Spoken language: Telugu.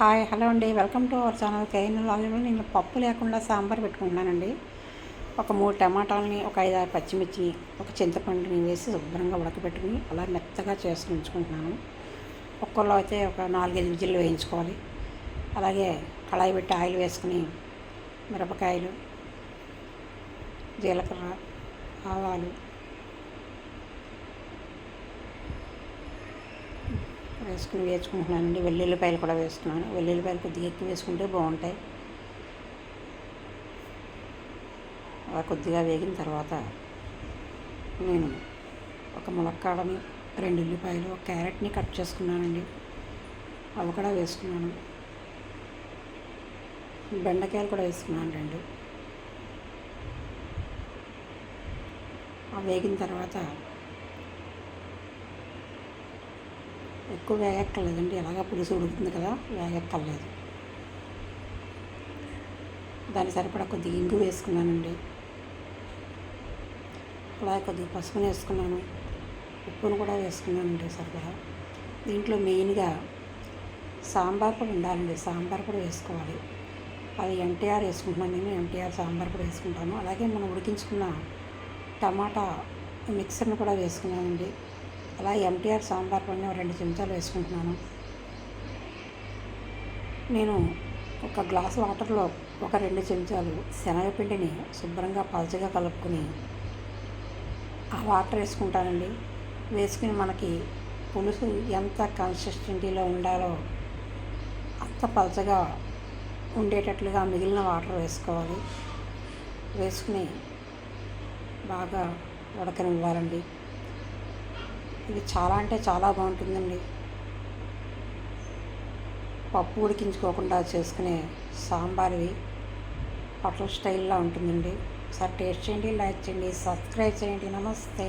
హాయ్ హలో అండి. Welcome to our channel K N లాలీలో నేను పప్పు లేకుండా సాంబార్ పెట్టుకుంటున్నానండి. ఒక మూడు టమాటాలని ఒక ఐదు ఆరు పచ్చిమిర్చి ఒక చింతపండుని వేసి శుభ్రంగా ఉడకబెట్టుకుని అలా మెత్తగా చేసుకుని ఉంచుకుంటున్నాను. ఒక్కళ్ళు అయితే ఒక నాలుగైదు విజిల్లు వేయించుకోవాలి. అలాగే కళాయి పెట్టి ఆయిల్ వేసుకుని మిరపకాయలు జీలకర్ర ఆవాలు వేసుకుని వేసుకుంటున్నానండి వెల్లుల్లిపాయలు కూడా వేసుకున్నాను వెల్లుల్లిపాయలు కొద్దిగా ఎక్కువ వేసుకుంటే బాగుంటాయి. అలా కొద్దిగా వేగిన తర్వాత నేను ఒక ములక్కాడని రెండు ఉల్లిపాయలు ఒక క్యారెట్ని కట్ చేసుకున్నానండి. అవి కూడా వేసుకున్నాను. బెండకాయలు కూడా వేసుకున్నాను రెండు. అవి వేగిన తర్వాత ఎక్కువ వేగక్కర్లేదండి. ఎలాగ పులుసు ఉడుకుతుంది కదా వేగక్కర్లేదు. దాని సరిపడా కొద్దిగా ఇంగు వేసుకున్నానండి. అలాగే కొద్దిగా పసుపుని వేసుకున్నాను. ఉప్పును కూడా వేసుకున్నానండి సరిపడా. దీంట్లో మెయిన్గా సాంబార్ కూడా ఉండాలండి. సాంబార్ కూడా వేసుకోవాలి. అది ఎన్టీఆర్ వేసుకుంటున్నాను నేను. ఎన్టీఆర్ సాంబార్ కూడా వేసుకుంటాను. అలాగే మనం ఉడికించుకున్న టమాటా మిక్సర్ని కూడా వేసుకున్నానండి. అలా ఎంటీఆర్ సాంబార్ పొడిని రెండు చెంచాలు వేసుకుంటున్నాను. నేను ఒక గ్లాస్ వాటర్లో ఒక రెండు చెంచాలు శనగపిండిని శుభ్రంగా పలచగా కలుపుకుని ఆ వాటర్ వేసుకుంటానండి. వేసుకుని మనకి పులుసు ఎంత కన్సిస్టెంటీలో ఉండాలో అంత పలచగా ఉండేటట్లుగా మిగిలిన వాటర్ వేసుకోవాలి. వేసుకుని బాగా ఉడకనివ్వాలండి. ఇది చాలా అంటే చాలా బాగుంటుందండి. పప్పు ఉడికించుకోకుండా చేసుకునే సాంబార్ ఇది హోటల్ స్టైల్లో ఉంటుందండి. ఒకసారి టేస్ట్ చేయండి లైక్ చేయండి సబ్స్క్రైబ్ చేయండి. నమస్తే.